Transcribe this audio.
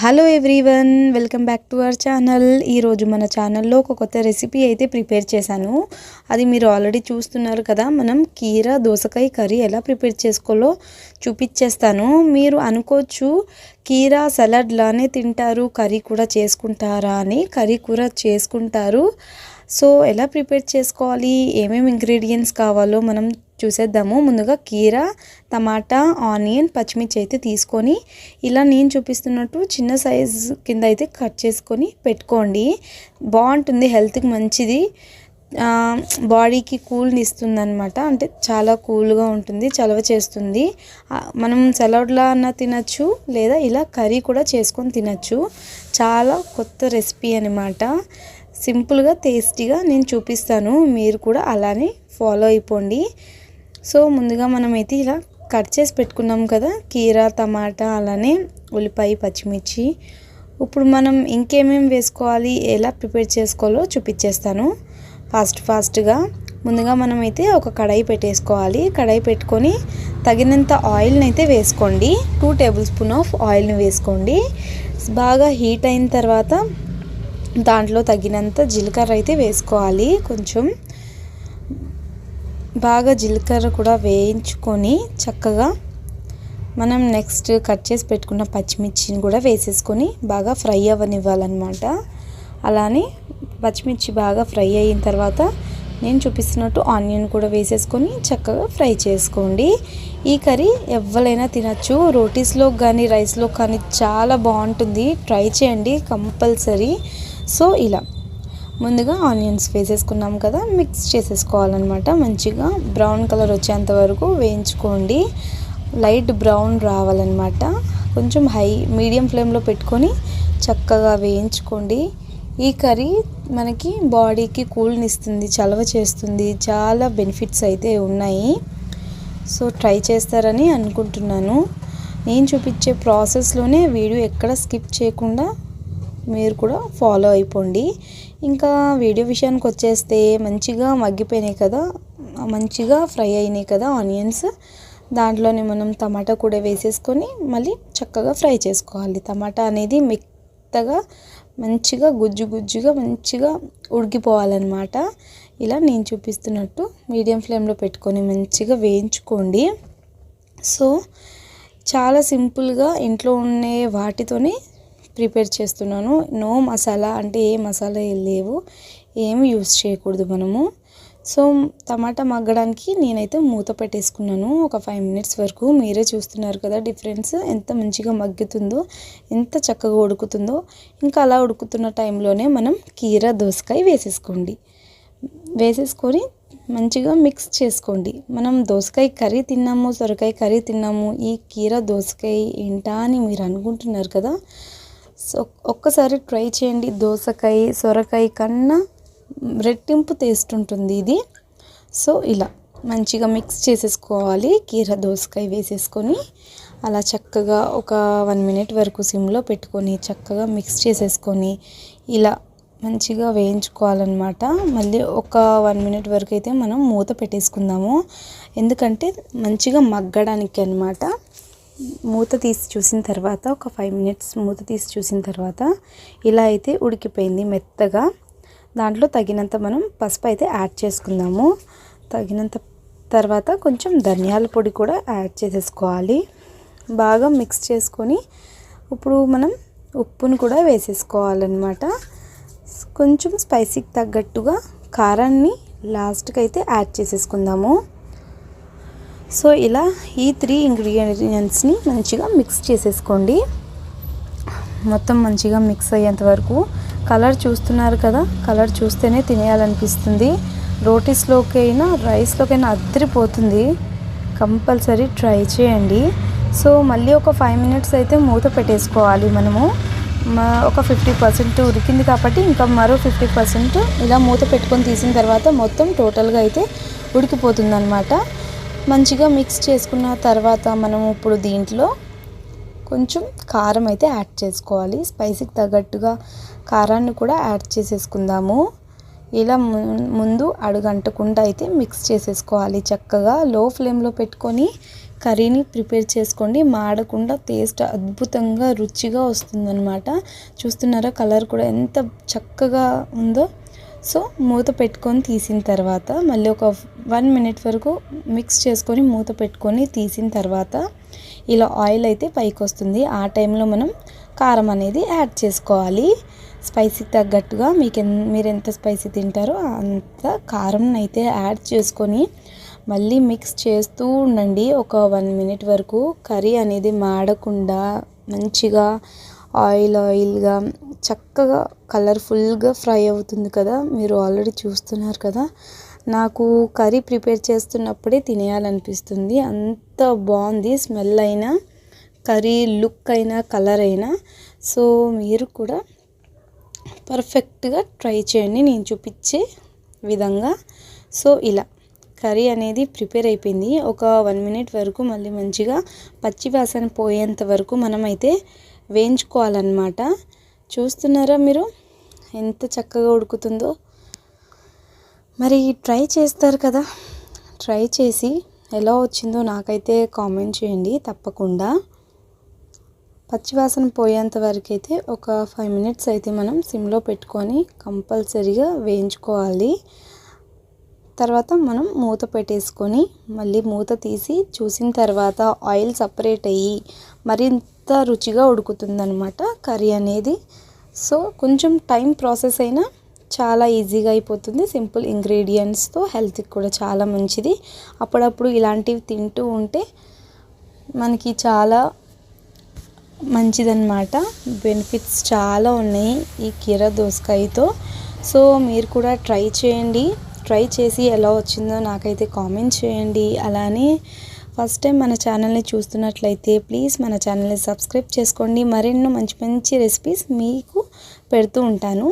Hello everyone welcome back to our channel ఈరోజు మన ఛానల్లో ఒక కొత్త రెసిపీ అయితే ప్రిపేర్ చేశాను. అది మీరు ఆల్రెడీ చూస్తున్నారు కదా మనం కీర దోసకాయ కర్రీ ఎలా ప్రిపేర్ చేసుకోవాలో చూపించేస్తాను మీరు అనుకోవచ్చు కీర సలాడ్ లానే తింటారు కర్రీ కూడా చేసుకుంటారా అని కర్రీ కూర చేసుకుంటారు. సో ఎలా ప్రిపేర్ చేసుకోవాలి ఏమేమి ఇంగ్రీడియంట్స్ కావాలో మనం చూసేద్దాము. ముందుగా కీర టమాటా ఆనియన్ పచ్చిమిర్చి అయితే తీసుకొని ఇలా నేను చూపిస్తున్నట్టు చిన్న సైజ్ కింద అయితే కట్ చేసుకొని పెట్టుకోండి. బాగుంటుంది హెల్త్కి మంచిది. బాడీకి కూల్ని ఇస్తుంది అనమాట అంటే చాలా కూల్గా ఉంటుంది చలవ చేస్తుంది. మనం సెలవుడ్లా అన్న తినచ్చు లేదా ఇలా కర్రీ కూడా చేసుకొని తినచ్చు. చాలా కొత్త రెసిపీ అనమాట సింపుల్గా టేస్టీగా నేను చూపిస్తాను. మీరు కూడా అలానే ఫాలో అయిపోండి. సో ముందుగా మనమైతే ఇలా కట్ చేసి పెట్టుకున్నాం కదా కీరా టమాటా అలానే ఉల్లిపాయ పచ్చిమిర్చి. ఇప్పుడు మనం ఇంకేమేమి వేసుకోవాలి ఎలా ప్రిపేర్ చేసుకోవాలో చూపించేస్తాను ఫాస్ట్ ఫాస్ట్గా ముందుగా మనమైతే ఒక కడాయి పెట్టేసుకోవాలి. కడాయి పెట్టుకొని తగినంత ఆయిల్ని అయితే వేసుకోండి. టూ టేబుల్ స్పూన్ ఆఫ్ ఆయిల్ని వేసుకోండి. బాగా హీట్ అయిన తర్వాత దాంట్లో తగినంత జీలకర్ర అయితే వేసుకోవాలి. కొంచెం బాగా జీలకర్ర కూడా వేయించుకొని చక్కగా మనం నెక్స్ట్ కట్ చేసి పెట్టుకున్న పచ్చిమిర్చిని కూడా వేసేసుకొని బాగా ఫ్రై అవ్వనివ్వాలన్నమాట. అలానే పచ్చిమిర్చి బాగా ఫ్రై అయిన తర్వాత నేను చూపిస్తున్నట్టు ఆనియన్ కూడా వేసేసుకొని చక్కగా ఫ్రై చేసుకోండి. ఈ కర్రీ ఎవరైనా తినచ్చు. రోటీస్లో కానీ రైస్లో కానీ చాలా బాగుంటుంది. ట్రై చేయండి కంపల్సరీ. సో ఇలా. ముందుగా ఆనియన్స్ వేసేసుకున్నాం కదా మిక్స్ చేసేసుకోవాలన్నమాట. మంచిగా బ్రౌన్ కలర్ వచ్చేంత వరకు వేయించుకోండి. లైట్ బ్రౌన్ రావాలన్నమాట. కొంచెం హై మీడియం ఫ్లేమ్లో పెట్టుకొని చక్కగా వేయించుకోండి. ఈ కర్రీ మనకి బాడీకి కూల్ని ఇస్తుంది చలవ చేస్తుంది. చాలా బెనిఫిట్స్ అయితే ఉన్నాయి. సో ట్రై చేస్తారని అనుకుంటున్నాను. నేను చూపించే ప్రాసెస్లోనే వీడియో ఎక్కడ స్కిప్ చేయకుండా మీరు కూడా ఫాలో అయిపోండి. ఇంకా వీడియో విషయానికి వచ్చేస్తే మంచిగా మగ్గిపోయినాయి కదా మంచిగా ఫ్రై అయినాయి కదా ఆనియన్స్. దాంట్లోనే మనం టమాటా కూడా వేసేసుకొని మళ్ళీ చక్కగా ఫ్రై చేసుకోవాలి. టమాటా అనేది మెత్తగా మంచిగా గుజ్జు గుజ్జుగా మంచిగా ఉడికిపోవాలన్నమాట. ఇలా నేను చూపిస్తున్నట్టు మీడియం ఫ్లేమ్లో పెట్టుకొని మంచిగా వేయించుకోండి. సో చాలా సింపుల్గా ఇంట్లో ఉండే వాటితోనే ప్రిపేర్ చేస్తున్నాను. నో మసాలా అంటే ఏ మసాలా లేవు. ఏమి యూస్ చేయకూడదు మనము. సో టమాటా మగ్గడానికి నేనైతే మూత పెట్టేసుకున్నాను. ఒక ఫైవ్ మినిట్స్ వరకు. మీరే చూస్తున్నారు కదా డిఫరెన్స్. ఎంత మంచిగా మగ్గుతుందో ఎంత చక్కగా ఉడుకుతుందో. ఇంకా అలా ఉడుకుతున్న టైంలోనే మనం కీర దోసకాయ వేసేసుకోండి. వేసేసుకొని మంచిగా మిక్స్ చేసుకోండి. మనం దోసకాయ కర్రీ తిన్నాము సొరకాయ కర్రీ తిన్నాము. ఈ కీర దోసకాయ ఏంటా అని మీరు అనుకుంటున్నారు కదా. సో ఒక్కసారి ట్రై చేయండి. దోసకాయ సొరకాయ కన్నా రెట్టింపు టేస్ట్ ఉంటుంది ఇది. సో ఇలా మంచిగా మిక్స్ చేసేసుకోవాలి. కీర దోసకాయ వేసేసుకొని అలా చక్కగా ఒక వన్ మినిట్ వరకు సిమ్లో పెట్టుకొని చక్కగా మిక్స్ చేసేసుకొని ఇలా మంచిగా వేయించుకోవాలన్నమాట. మళ్ళీ ఒక వన్ మినిట్ వరకు అయితే మనం మూత పెట్టేసుకుందాము. ఎందుకంటే మంచిగా మగ్గడానికి అనమాట మూత తీసి చూసిన తర్వాత ఒక ఫైవ్ మినిట్స్ మూత తీసి చూసిన తర్వాత ఇలా అయితే ఉడికిపోయింది మెత్తగా. దాంట్లో తగినంత మనం పసుపు అయితే యాడ్ చేసుకుందాము. తగినంత తర్వాత కొంచెం ధనియాల పొడి కూడా యాడ్ చేసేసుకోవాలి. బాగా మిక్స్ చేసుకొని ఇప్పుడు మనం ఉప్పును కూడా వేసేసుకోవాలన్నమాట. కొంచెం స్పైసీకి తగ్గట్టుగా కారాన్ని లాస్ట్కి అయితే యాడ్ చేసేసుకుందాము. సో ఇలా ఈ త్రీ ఇంగ్రీడియంట్స్ని మంచిగా మిక్స్ చేసేసుకోండి. మొత్తం మంచిగా మిక్స్ అయ్యేంత వరకు కలర్ చూస్తున్నారు కదా కలర్ చూస్తేనే తినేయాలనిపిస్తుంది. రోటీస్లోకి అయినా రైస్లోకైనా అద్దరిపోతుంది. కంపల్సరీ ట్రై చేయండి. సో మళ్ళీ ఒక ఫైవ్ మినిట్స్ అయితే మూత పెట్టేసుకోవాలి మనము. ఒక ఫిఫ్టీ పర్సెంట్ ఉడికింది కాబట్టి ఇంకా మరో ఫిఫ్టీ పర్సెంట్ ఇలా మూత పెట్టుకొని తీసిన తర్వాత మొత్తం టోటల్గా అయితే ఉడికిపోతుంది అనమాట మంచిగా మిక్స్ చేసుకున్న తర్వాత మనం ఇప్పుడు దీంట్లో కొంచెం కారం అయితే యాడ్ చేసుకోవాలి. స్పైసీకి తగ్గట్టుగా కారాన్ని కూడా యాడ్ చేసేసుకుందాము. ఇలా ముందు అడుగంటకుండా అయితే మిక్స్ చేసేసుకోవాలి. చక్కగా లో ఫ్లేమ్లో పెట్టుకొని కర్రీని ప్రిపేర్ చేసుకోండి. మాడకుండా టేస్ట్ అద్భుతంగా రుచిగా వస్తుందన్నమాట. చూస్తున్నారా? కలర్ కూడా ఎంత చక్కగా ఉందో. సో మూత పెట్టుకొని తీసిన తర్వాత మళ్ళీ ఒక వన్ మినిట్ వరకు మిక్స్ చేసుకొని మూత పెట్టుకొని తీసిన తర్వాత ఇలా ఆయిల్ అయితే పైకి వస్తుంది. ఆ టైంలో మనం కారం అనేది యాడ్ చేసుకోవాలి. స్పైసీకి తగ్గట్టుగా మీకు మీరు ఎంత స్పైసీ తింటారో అంత కారం అయితే యాడ్ చేసుకొని మళ్ళీ మిక్స్ చేస్తూ ఉండండి. ఒక వన్ మినిట్ వరకు కర్రీ అనేది మాడకుండా మంచిగా ఆయిల్ ఆయిల్గా చక్కగా కలర్ఫుల్గా ఫ్రై అవుతుంది కదా. మీరు ఆల్రెడీ చూస్తున్నారు కదా. నాకు కర్రీ ప్రిపేర్ చేస్తున్నప్పుడే తినేయాలనిపిస్తుంది. అంత బాగుంది స్మెల్ అయినా కర్రీ లుక్ అయినా కలర్ అయినా. సో మీరు కూడా పర్ఫెక్ట్గా ట్రై చేయండి. నేను చూపించే విధంగా. సో ఇలా కర్రీ అనేది ప్రిపేర్ అయిపోయింది. ఒక వన్ మినిట్ వరకు మళ్ళీ మంచిగా పచ్చి వాసన పోయేంత వరకు మనమైతే వేయించుకోవాలన్నమాట. చూస్తున్నారా మీరు? ఎంత చక్కగా ఉడుకుతుందో. మరి ట్రై చేస్తారు కదా. ట్రై చేసి ఎలా వచ్చిందో నాకైతే కామెంట్ చేయండి తప్పకుండా. పచ్చివాసన పోయేంత వరకు అయితే ఒక ఫైవ్ మినిట్స్ అయితే మనం సిమ్లో పెట్టుకొని కంపల్సరీగా వేయించుకోవాలి. తర్వాత మనం మూత పెట్టేసుకొని మళ్ళీ మూత తీసి చూసిన తర్వాత ఆయిల్ సపరేట్ అయ్యి మరింత రుచిగా ఉడుకుతుందనమాట కర్రీ అనేది. సో కొంచెం టైం ప్రాసెస్ అయినా చాలా ఈజీగా అయిపోతుంది. సింపుల్ ఇంగ్రీడియంట్స్తో హెల్త్కి కూడా చాలా మంచిది. అప్పుడప్పుడు ఇలాంటివి తింటూ ఉంటే మనకి చాలా మంచిదన్నమాట. బెనిఫిట్స్ చాలా ఉన్నాయి ఈ కీర దోసకాయతో. సో మీరు కూడా ట్రై చేయండి. ట్రై చేసి ఎలా వచ్చిందో నాకైతే కామెంట్ చేయండి. అలానే ఫస్ట్ టైం మన ఛానల్ని చూస్తున్నట్లయితే ప్లీజ్ మన ఛానల్ని సబ్స్క్రైబ్ చేసుకోండి. మరెన్నో మంచి మంచి రెసిపీస్ మీకు పెడుతూ ఉంటాను.